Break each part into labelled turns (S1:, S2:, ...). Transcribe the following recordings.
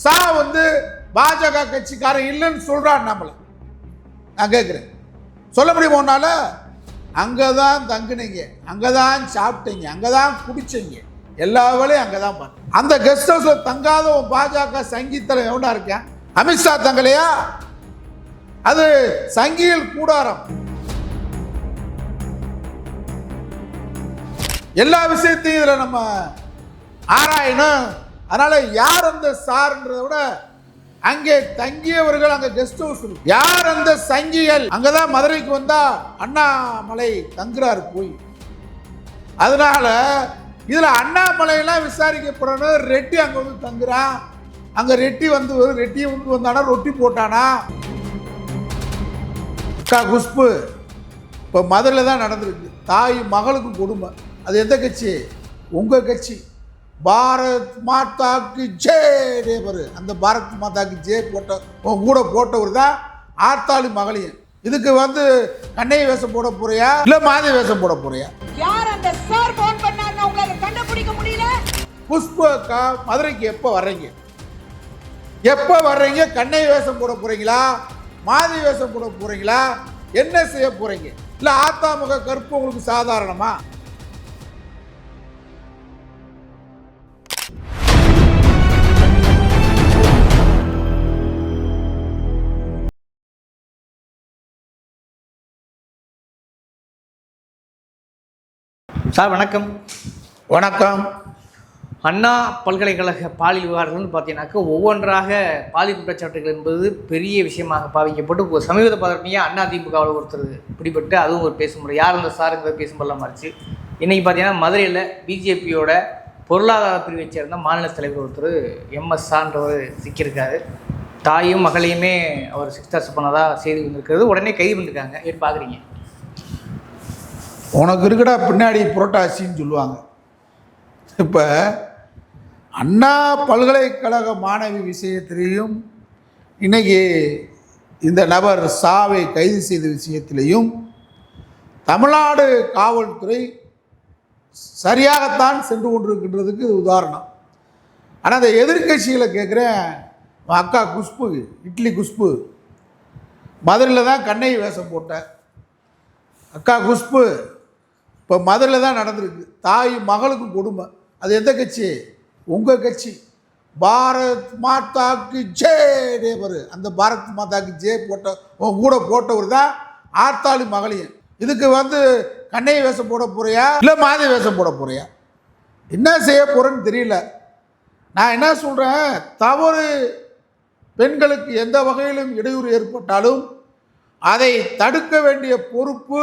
S1: சா வந்து பாஜக கட்சிக்காரன் இல்லைன்னு சொல்கிறான் நம்மளை. நான் கேட்குறேன் சொல்ல முடியுமா உன்னால? அங்கே தான் தங்குனீங்க. அங்கே தான் சாப்பிட்டீங்க. அங்கே தான் குடிச்சிங்க. எல்லா வேலையும் அங்கே தான் பண்ண அந்த கெஸ்ட் ஹவுஸில் தங்காத பாஜக சங்கீத்தில் எவனா இருக்கேன்? அமித்ஷா தங்கலையா? அது சங்கியல் கூடாரம். எல்லா விஷயத்தையும் இதில் நம்ம ஆராயணும். அதனால் யார் அந்த சார்ன்றத விட அங்கே தங்கியவர்கள் அங்கே கெஸ்ட் ஹவுஸ் யார் அந்த சங்கிகள் அங்கதான் மதுரைக்கு வந்தா அண்ணாமலை தங்குறார் போய். அதனால இதுல அண்ணாமலையெல்லாம் விசாரிக்கப்படுறது ரெட்டி அங்க வந்து தங்குறான். அங்க ரெட்டி வந்து ரெட்டி வந்து வந்தானா ரொட்டி போட்டானா? குஷ்பு இப்போ மதுரையில் தான் நடந்திருக்கு. தாய் மகளுக்கு கொடுமை. அது எந்த கட்சி? உங்கள் கட்சி. பாரத் மாதாக்கு ஜே தேவர். அந்த பாரத் மாதாக்கு ஜே போட்ட உன் கூட போட்டவர் தான் ஆத்தாளி மகளிர் இதுக்கு வந்து கண்ணையை வேஷம் போட போறியா? இல்லை மாதி வேஷம் போட போறியா?
S2: யார் அந்த சார் போன் பண்ணாருன்னு உங்களால கண்டுபிடிக்க முடியல?
S1: புஷ்பு அக்கா மதுரைக்கு எப்போ வர்றீங்க? எப்போ வர்றீங்க? கண்ணை வேஷம் போட போறீங்களா? மாதி வேஷம் போட போறீங்களா? என்ன செய்ய போறீங்க? இல்லை ஆத்தாமுக கருப்பு உங்களுக்கு சாதாரணமா?
S3: சார் வணக்கம்.
S1: வணக்கம்.
S3: அண்ணா பல்கலைக்கழக பாலியல் விவகாரங்கள்னு பார்த்தீங்கன்னாக்கா ஒவ்வொன்றாக பாலியல் குற்றச்சாட்டுகள் என்பது பெரிய விஷயமாக பாவிக்கப்பட்டு ஒரு சமீப பதற்கையாக அண்ணா திமுகவில் ஒருத்தர் பிடிபட்டு அதுவும் ஒரு பேசுமுறை. யார் அந்த சாருங்கிறத பேசும்போதெல்லாம் மாறிச்சு இன்றைக்கி பார்த்தீங்கன்னா மதுரையில் பிஜேபியோட பொருளாதார பிரிவை சேர்ந்த மாநில தலைவர் ஒருத்தர் எம்எஸ் சான்றவர் சிக்கியிருக்காரு. தாயும் மகளையுமே அவர் சிக்ஸ்டர்ஸ் பண்ணதாக செய்தி வந்திருக்கிறது. உடனே கைது பண்ணிருக்காங்க. எப்படி பார்க்குறீங்க?
S1: உனக்கு இருக்கடா பின்னாடி புரட்டாசின்னு சொல்லுவாங்க. இப்போ அண்ணா பல்கலைக்கழக மாணவி விஷயத்திலையும் இன்றைக்கி இந்த நபர் சாவை கைது செய்த விஷயத்திலையும் தமிழ்நாடு காவல்துறை சரியாகத்தான் சென்று கொண்டிருக்கின்றதுக்கு இது உதாரணம் ஆனால் அந்த எதிர்க்கட்சிகளை கேட்குறேன் அக்கா குஷ்பு இட்லி குஷ்பு மதுரையில் தான் கண்ணை வேஷம் போட்டேன் அக்கா குஷ்பு இப்போ மதுரையில் தான் நடந்திருக்கு. தாய் மகளுக்கு கொடுமை. அது எந்த கட்சி? உங்கள் கட்சி. பாரத் மாதாக்கு ஜே தேவர் அந்த பாரத் மாதாக்கு ஜே போட்ட உன் கூட போட்டவர் தான் ஆர்த்தாளி மகளிர். இதுக்கு வந்து கண்ணை வேஷம் போட போறியா? இல்லை மாதி வேஷம் போட போறியா? என்ன செய்ய போகிறேன்னு தெரியல. நான் என்ன சொல்கிறேன் தவறு. பெண்களுக்கு எந்த வகையிலும் இடையூறு ஏற்பட்டாலும் அதை தடுக்க வேண்டிய பொறுப்பு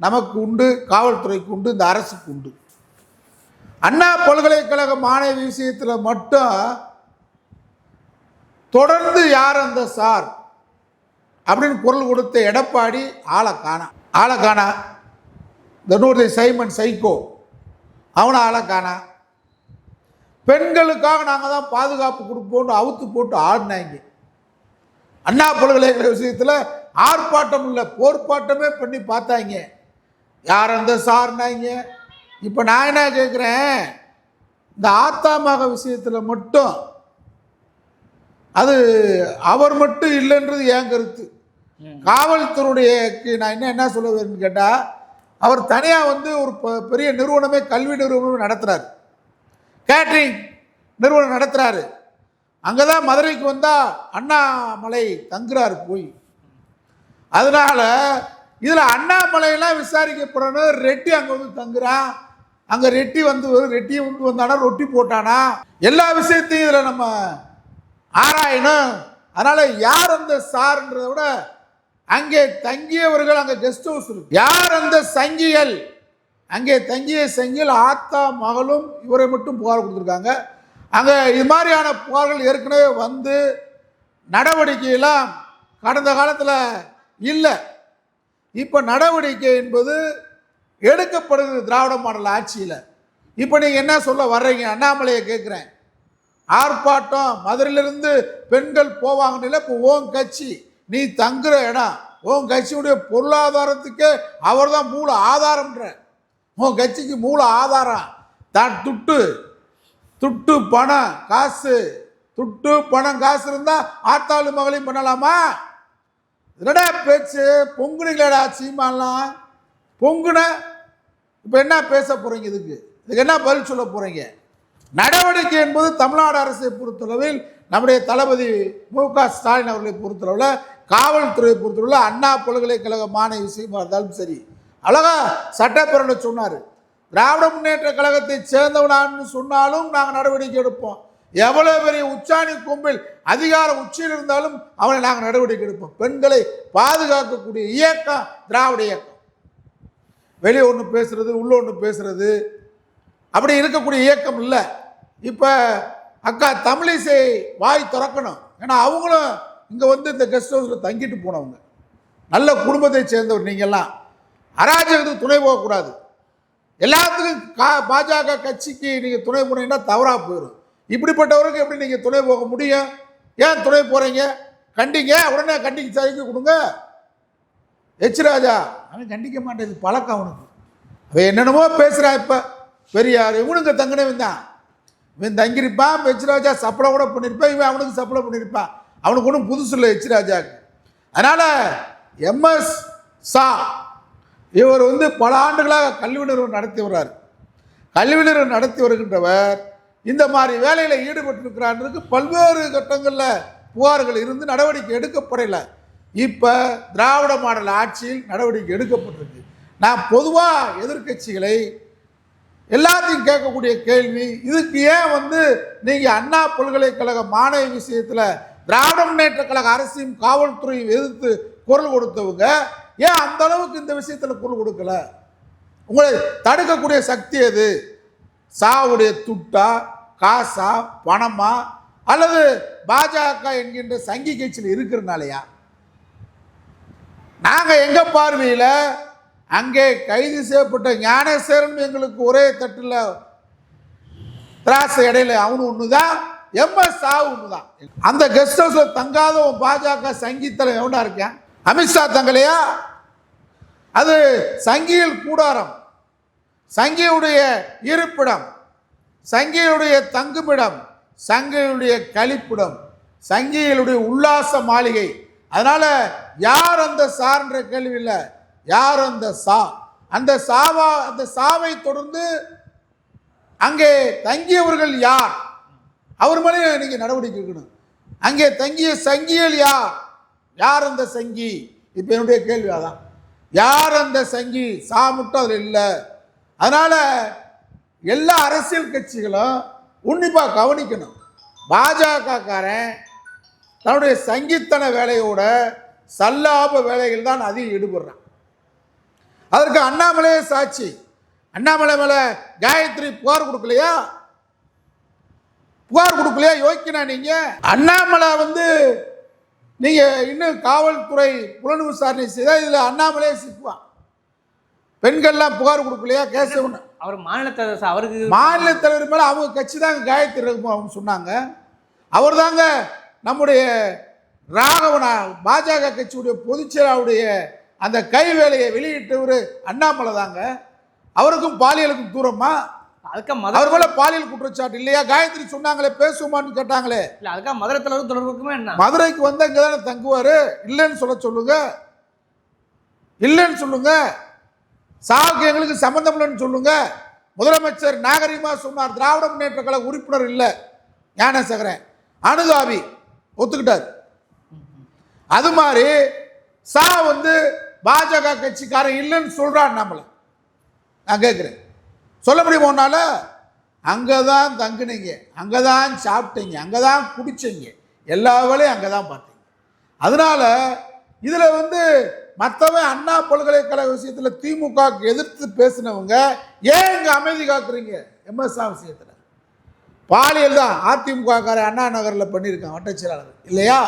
S1: நமக்கு உண்டு காவல்துறைக்கு உண்டு இந்த அரசுக்கு உண்டு அண்ணா பல்கலைக்கழக மாணவி விஷயத்தில் மட்டும் தொடர்ந்து யார் அந்த சார் அப்படின்னு குரல் கொடுத்த எடப்பாடி ஆளை காணா ஆளை காணா. இந்த நூறு சைமன் சைக்கோ அவனை ஆளை காணா. பெண்களுக்காக நாங்கள் தான் பாதுகாப்பு கொடுப்போம்னு அவுத்து போட்டு ஆடினாங்க. அண்ணா பல்கலைக்கழக விஷயத்தில் ஆர்ப்பாட்டம் இல்லை போர்ப்பாட்டமே பண்ணி பார்த்தாங்க. யார் அந்த சார்னாங்க இப்போ நான் என்ன கேட்குறேன் இந்த ஆத்தாமாக விஷயத்தில் மட்டும் அது அவர் மட்டும் இல்லைன்றது என் கருத்து. காவல்துறையுடைய நான் என்ன என்ன சொல்ல வேணும்னு கேட்டால் அவர் தனியாக வந்து ஒரு ப- பெரிய நிறுவனமே கல்வி நிறுவனம் நடத்துகிறார் கேட்ரிங் நிறுவனம் நடத்துகிறாரு அங்கே தான் மதுரைக்கு வந்தால் அண்ணாமலை தங்குறாரு போய். அதனால இதில் அண்ணாமலையெல்லாம் விசாரிக்கப்படணும். ரெட்டி அங்கே வந்து தங்குறான் அங்கே ரெட்டி வந்து ரெட்டியை வந்து வந்தானா ரொட்டி போட்டானா? எல்லா விஷயத்தையும் இதில் நம்ம ஆராயணும். அதனால் யார் அந்த சார்ன்றதை விட அங்கே தங்கியவர்கள் அங்கே கெஸ்ட் ஹவுஸ் இருக்கு. யார் அந்த சங்கிகள் அங்கே தங்கிய சங்கிகள் ஆத்தா மகளும் இவரை மட்டும் புகார் கொடுத்துருக்காங்க. அங்கே இது மாதிரியான புகார்கள் ஏற்கனவே வந்து நடவடிக்கையெல்லாம் கடந்த காலத்தில் இல்லை. இப்போ நடவடிக்கை என்பது எடுக்கப்படுது திராவிட மாடல் ஆட்சியில். இப்போ நீங்கள் என்ன சொல்ல வர்றீங்க? அண்ணாமலையை கேட்குறேன் ஆர்ப்பாட்டம் மதுரையிலிருந்து பெண்கள் போவாங்கன்னு இப்போ ஓன் கட்சி நீ தங்குற இடம் உன் கட்சியுடைய பொருளாதாரத்துக்கே அவர் தான் மூல ஆதாரம்ன்ற. உன் கட்சிக்கு மூல ஆதாரம். தான் துட்டு துட்டு பணம் காசு துட்டு பணம் காசு இருந்தால் ஆத்தாளு மகளையும் பண்ணலாமா? என்னடா பேச்சு? பொங்குனீங்களேடா சீமான்லாம் பொங்குன இப்போ என்ன பேச போகிறீங்க இதுக்கு? இதுக்கு என்ன பதில் சொல்ல போகிறீங்க நடவடிக்கை என்பது தமிழ்நாடு அரசை பொறுத்தளவில் நம்முடைய தளபதி மு க ஸ்டாலின் அவர்களை பொறுத்தளவில் காவல்துறையை பொறுத்தளவில் அண்ணா பல்கலைக்கழக மாணவி விஷயமா இருந்தாலும் சரி. அழகா சட்டப்பேரவை சொன்னார். திராவிட முன்னேற்ற கழகத்தை சேர்ந்தவனான்னு சொன்னாலும் நாங்கள் நடவடிக்கை எடுப்போம். எவ்வளவு பெரிய உச்சாணி கும்பில் அதிகார உச்சியில் இருந்தாலும் அவனை நாங்கள் நடவடிக்கை எடுப்போம். பெண்களை பாதுகாக்கக்கூடிய இயக்கம் திராவிட இயக்கம். வெளியே ஒன்று பேசுறது உள்ள ஒன்று பேசுறது. அப்படி இருக்கக்கூடிய இயக்கம் இல்லை. இப்போ அக்கா தமிழிசை வாய் திறக்கணும். ஏன்னா அவங்களும் இங்கே வந்து இந்த கெஸ்ட் ஹவுஸில் தங்கிட்டு போனவங்க. நல்ல குடும்பத்தை சேர்ந்தவர் நீங்கள்லாம். அராஜகத்துக்கு துணை போகக்கூடாது. எல்லாத்துக்கும் கா பாஜக கட்சிக்கு நீங்கள் துணை போனீங்கன்னா தவறாக போயிடும் இப்படிப்பட்டவருக்கு எப்படி நீங்கள் துணை போக முடியும்? ஏன் துணை போகிறீங்க கண்டிங்க உடனே கண்டிக்கு சைக்கு கொடுங்க. எச் ராஜா அவன் கண்டிக்க மாட்டேன் இது பழக்கம் அவனுக்கு. அவன் என்னென்னமோ பேசுகிறா இப்போ. பெரியார் இவனுங்க தங்கினவன் தான். இவன் தங்கியிருப்பான் எச் ராஜா சப்ளை கூட பண்ணியிருப்பான் இவன் அவனுக்கு சப்ளை பண்ணியிருப்பான். அவனுக்கு ஒன்றும் புதுசு இல்லை எச் அதனால் எம்எஸ் சா இவர் வந்து பல ஆண்டுகளாக கல்வி நிறுவனம் நடத்தி வர்றார். கல்வி நிறுவனம் நடத்தி வருகின்றவர் இந்த மாதிரி வேலையில் ஈடுபட்டிருக்கிறான்றதுக்கு பல்வேறு கட்டங்களில் புகார்கள் இருந்து நடவடிக்கை எடுக்கப்படலை. இப்போ திராவிட மாடல் ஆட்சியில் நடவடிக்கை எடுக்கப்பட்டிருக்கு. நான் பொதுவாக எதிர்க்கட்சிகளை எல்லாத்தையும் கேட்கக்கூடிய கேள்வி இதுக்கு ஏன் வந்து நீங்கள் அண்ணா பல்கலைக்கழக மாணவி விஷயத்தில் திராவிட முன்னேற்ற கழக அரசையும் காவல்துறையும் எதிர்த்து குரல் கொடுத்தவங்க ஏன் அந்த அளவுக்கு இந்த விஷயத்தில் குரல் கொடுக்கல? உங்களை தடுக்கக்கூடிய சக்தி எது? சாவுடைய துட்டா காசா பணமா அல்லது பாஜக என்கின்ற சங்கி கட்சியில் இருக்கிறனாலயா நாங்கள் எங்கள் பார்வையில் அங்கே கைது செய்யப்பட்ட ஞானேஸ்வரன் எங்களுக்கு ஒரே தட்டில் திராசை இடையில அவனு ஒன்று தான் எம்எஸ் சாவு ஒன்று தான் அந்த கெஸ்ட் ஹவுஸில் தங்காத பாஜக சங்கீத்தலம் எவனா இருக்கேன் அமித்ஷா தங்கலையா அது சங்கியில் கூடாரம். சங்கியுடைய இருப்பிடம் சங்கியுடைய தங்குமிடம் சங்கியுடைய கழிப்பிடம் சங்கிகளுடைய உல்லாச மாளிகை. அதனால யார் அந்த சார்ன்ற கேள்வி இல்லை. யார் அந்த சா? அந்த சாவா அந்த சாவை தொடர்ந்து அங்கே தங்கியவர்கள் யார்? அவர் மேலே நீங்கள் நடவடிக்கை எடுக்கணும். அங்கே தங்கிய சங்கியல் யார்? யார் அந்த சங்கி? இப்போ என்னுடைய கேள்வி அதான். யார் அந்த சங்கி? சா மட்டும் அதில் இல்லை. அதனால் எல்லா அரசியல் கட்சிகளும் உன்னிப்பாக கவனிக்கணும். பாஜகக்காரன் தன்னுடைய சங்கித்தன வேலையோட சல்லாப வேலைகள் தான் அதிகம் ஈடுபடுறான். அதற்கு அண்ணாமலையே சாட்சி. அண்ணாமலை மேலே காயத்ரி புகார் கொடுக்கலையா? புகார் கொடுக்கலையா? யோக்கினா நீங்க? அண்ணாமலை வந்து நீங்க இன்னும் காவல்துறை புலன் விசாரணை செய்தால் இதில் அண்ணாமலையே சிக்குவான். பெண்கள்லாம் புகார் கொடுக்கலையா? கேசவன்
S3: அவர் மாநில தலைவர் அவருக்கு
S1: மாநில தலைவர் மேல அவங்க கட்சி தாங்க காயத்ரி அவங்க சொன்னாங்க. அவர் தாங்க நம்முடைய ராகவனா பாஜக கட்சியுடைய பொதுச்செயலாளருடைய அந்த கை வேலையை வெளியிட்டவர் அண்ணாமலை தாங்க. அவருக்கும் பாலியலுக்கும் தூரமா? அவர் மேல பாலியல் குற்றச்சாட்டு இல்லையா? காயத்ரி சொன்னாங்களே பேசுமான்னு கேட்டாங்களே.
S3: இல்ல அதுக்காக மதுரை தலைவர் தொடர்புக்குமே என்ன?
S1: மதுரைக்கு வந்து இங்கே தானே தங்குவார்? இல்லைன்னு சொல்ல சொல்லுங்க. இல்லைன்னு சொல்லுங்க. சாவுக்கு எங்களுக்கு சம்மந்தம் இல்லைன்னு சொல்லுங்க. முதலமைச்சர் நாகரிகமாக சொன்னார். திராவிட முன்னேற்ற கழக உறுப்பினர் இல்லை. ஞானசேகரன். அனுதாபி ஒத்துக்கிட்டார். அது மாதிரி சா வந்து பாஜக கட்சிக்காரன் இல்லைன்னு சொல்கிறான் நம்மளை. நான் கேட்குறேன் சொல்ல முடியுமா உன்னால? அங்கே தான் தங்குனீங்க. அங்கே தான் சாப்பிட்டீங்க. அங்கே தான் குடிச்சிங்க. எல்லா வேலையும் அங்கே தான் பார்த்தீங்க. அதனால் இதில் வந்து மற்றவன் அண்ணா பல்கலைக்கழக விஷயத்தில் திமுகவுக்கு எதிர்த்து பேசினவங்க ஏன் இங்கே அமைதி காக்குறீங்க? எம்எஸ்ஆ விஷயத்தில். பாலியல் தான் அதிமுக காரன் அண்ணா நகரில் பண்ணியிருக்கான் வட்டச் செயலாளர் இல்லையா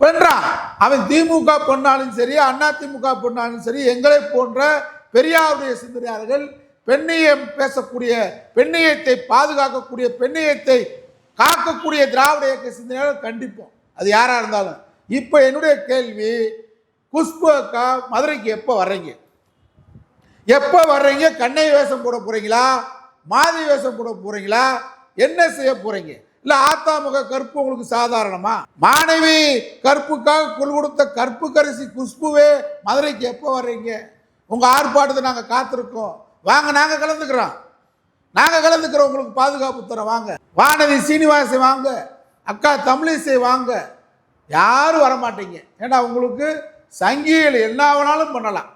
S1: பண்றான் அவன் திமுக பண்ணாலும் சரி அண்ணா திமுக பண்ணாலும் சரி எங்களை போன்ற பெரியாருடைய சிந்தனையாளர்கள் பெண்ணியம் பேசக்கூடிய பெண்ணியத்தை பாதுகாக்கக்கூடிய பெண்ணியத்தை காக்கக்கூடிய திராவிட இயக்க சிந்தனையாளர் கண்டிப்போம். அது யாரா இருந்தாலும். இப்போ என்னுடைய கேள்வி குஷ்பு அக்கா மதுரைக்கு எப்போ வர்றீங்க? எப்போ வர்றீங்க? கண்ணை வேஷம் போட போகிறீங்களா மாதி வேஷம் போட போகிறீங்களா என்ன செய்ய போகிறீங்க இல்லை ஆத்தாமுக கற்பு உங்களுக்கு சாதாரணமா? மாணவி கற்புக்காக குல் கொடுத்த கற்பு கரிசி குஷ்புவே மதுரைக்கு எப்போ வர்றீங்க? உங்கள் ஆர்ப்பாட்டத்தை நாங்கள் காத்திருக்கோம். வாங்க நாங்கள் கலந்துக்கிறோம். நாங்கள் கலந்துக்கிறோம். உங்களுக்கு பாதுகாப்பு தரோம் வாங்க. வானதி சீனிவாசை வாங்க. அக்கா தமிழிசை வாங்க. யாரும் வர மாட்டீங்க ஏன்னா உங்களுக்கு சங்கிகள் என்ன வேணாலும் பண்ணலாம்.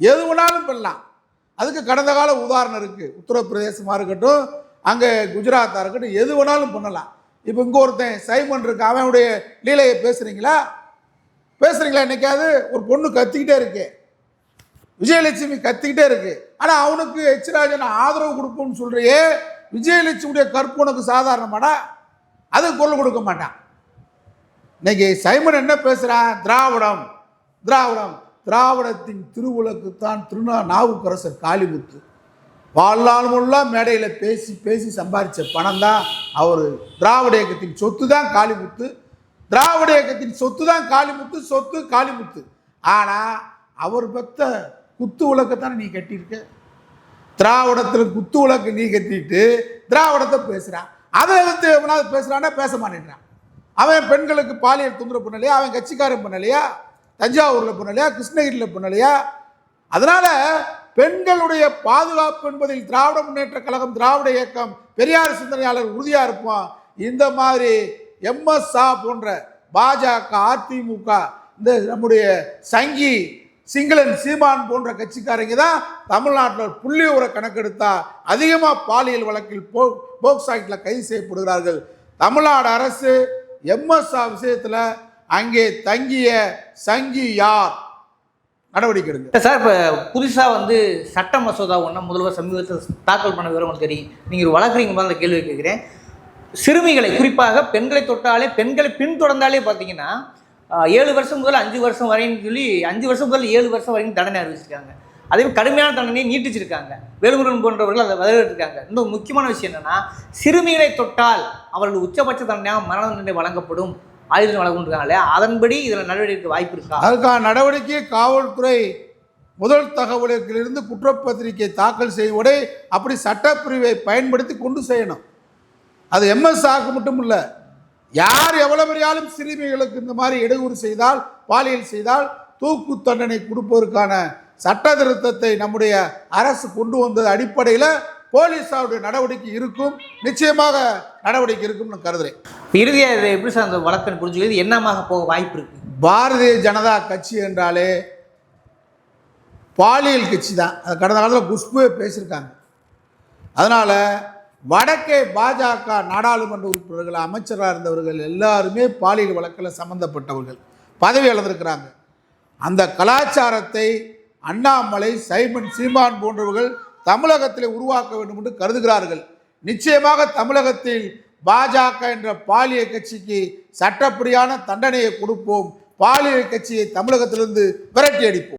S1: எது வேணாலும் பண்ணலாம். அதுக்கு கடந்த கால உதாரணம் இருக்குது உத்தரப்பிரதேசமாக இருக்கட்டும் அங்கே குஜராத்தாக இருக்கட்டும் எது வேணாலும் பண்ணலாம். இப்போ இங்கே ஒருத்தன் சைமன் இருக்கு அவனுடைய லீலையை பேசுகிறீங்களா பேசுகிறீங்களா என்னைக்காவது? ஒரு பொண்ணு கத்திக்கிட்டே இருக்கு. விஜயலட்சுமி கத்திக்கிட்டே இருக்கு. ஆனால் அவனுக்கு எச்ராஜன் ஆதரவு கொடுப்போம்னு சொல்கிறியே விஜயலட்சுமியுடைய கற்பு உனக்கு சாதாரணமாடா. அதுக்கு குரல் கொடுக்க மாட்டான். இன்னைக்கு சைமன் என்ன பேசுகிறான் திராவிடம். திராவிடம் திராவிடத்தின் திருவுலக்குத்தான் திருநா நாவுக்கரசர் காளிமுத்து. வாழ்நாளுமெல்லாம் மேடையில் பேசி பேசி சம்பாதிச்ச பணம் தான் அவர். திராவிட இயக்கத்தின் சொத்து தான் காளிமுத்து. திராவிட இயக்கத்தின் சொத்து தான் காளிமுத்து சொத்து காளிமுத்து. ஆனால் அவர் பெத்த குத்து விளக்கத்தானே நீ கட்டியிருக்க? திராவிடத்தில் குத்து விளக்கு நீ கட்டிட்டு திராவிடத்தை பேசுகிறான் அதை எதிர்த்து எவனாவது பேசுகிறான்னா பேச மாட்டேன்றான் அவன் பெண்களுக்கு பாலியல் தொந்தரவு பண்ணலையா? அவன் கட்சிக்காரன் பண்ணலையா? தஞ்சாவூரில் பண்ணலையா கிருஷ்ணகிரியில் பண்ணலையா அதனால் பெண்களுடைய பாதுகாப்பு என்பதில் திராவிட முன்னேற்ற கழகம் திராவிட இயக்கம் பெரியார் சிந்தனையாளர் உறுதியாக இருப்போம் இந்த மாதிரி எம்எஸ்ஆ போன்ற பாஜக அதிமுக இந்த நம்முடைய சங்கி சிங்களன் சீமான் போன்ற கட்சிக்காரங்க தான் தமிழ்நாட்டில் புள்ளி உர கணக்கெடுத்தா அதிகமாக பாலியல் வழக்கில் போ போக்சாய்டில் கைது செய்யப்படுகிறார்கள். தமிழ்நாடு அரசு எம்எஸ்ஆ விஷயத்தில் அங்கே தங்கிய சங்கி யார்? நடவடிக்கை எடுங்க.
S3: சார் இப்போ புதுசாக வந்து சட்ட மசோதா ஒன்றா முதல்வர் சமீபத்தில் தாக்கல் பண்ண விவரம் உங்களுக்கு தெரியும். நீங்கள் வளர்க்குறீங்க போது மாதிரி அந்த கேள்வி கேட்குறேன். சிறுமிகளை குறிப்பாக பெண்களை தொட்டாலே பெண்களை பின்தொடர்ந்தாலே பார்த்தீங்கன்னா ஏழு வருஷம் முதல் அஞ்சு வருஷம் வரைன்னு சொல்லி அஞ்சு வருஷம் முதல் ஏழு வருஷம் வரைக்கும் தண்டனை அறிவிச்சிருக்காங்க. அதே மாதிரி கடுமையான தண்டனையை நீட்டிச்சிருக்காங்க. வேலுமுருகன் போன்றவர்கள் அதை வரவேற்றிருக்காங்க. இன்னும் முக்கியமான விஷயம் என்னன்னா சிறுமிகளை தொட்டால் அவர்கள் உச்சபட்ச தண்டனையாக மரண தண்டனை வழங்கப்படும். ஆயுதம் வழங்குன்றாங்களே அதன்படி இதில் நடவடிக்கை வாய்ப்பு இருக்கா?
S1: அதுக்கான நடவடிக்கை காவல்துறை முதல் தகவலுக்கிலிருந்து குற்றப்பத்திரிகை தாக்கல் செய்வதை அப்படி சட்டப்பிரிவை பயன்படுத்தி கொண்டு செய்யணும். அது எம்எஸ் ஆக்கு மட்டும் இல்லை யார் எவ்வளவு பெரியாலும் சிறுமிகளுக்கு இந்த மாதிரி இடையூறு செய்தால் பாலியல் செய்தால் தூக்கு தண்டனை கொடுப்பதற்கான சட்ட திருத்தத்தை நம்முடைய அரசு கொண்டு வந்தது அடிப்படையில் போலீஸாருடைய நடவடிக்கை இருக்கும். நிச்சயமாக நடவடிக்கை இருக்கும்னு கருதுறேன்.
S3: இறுதியாக இதை எப்படி சார் அந்த வழக்கை புரிஞ்சுக்கிறது? என்னமாக போக வாய்ப்பு இருக்கு?
S1: பாரதிய ஜனதா கட்சி என்றாலே பாலியல் கட்சி தான். அது கடந்த காலத்தில் குஷ்புவே பேசியிருக்காங்க. அதனால் வடக்கே பாஜக நாடாளுமன்ற உறுப்பினர்கள் அமைச்சராக இருந்தவர்கள் எல்லாருமே பாலியல் வழக்கில் சம்மந்தப்பட்டவர்கள் பதவி இழந்திருக்கிறாங்க. அந்த கலாச்சாரத்தை அண்ணாமலை சைமன் சீமான் போன்றவர்கள் தமிழகத்தில் உருவாக்க வேண்டும் என்று கருதுகிறார்கள். நிச்சயமாக தமிழகத்தில் பாஜக என்ற பாலியல் கட்சிக்கு சட்டப்படியான தண்டனையை கொடுப்போம். பாலியல் கட்சியை தமிழகத்திலிருந்து விரட்டி அடிப்போம்.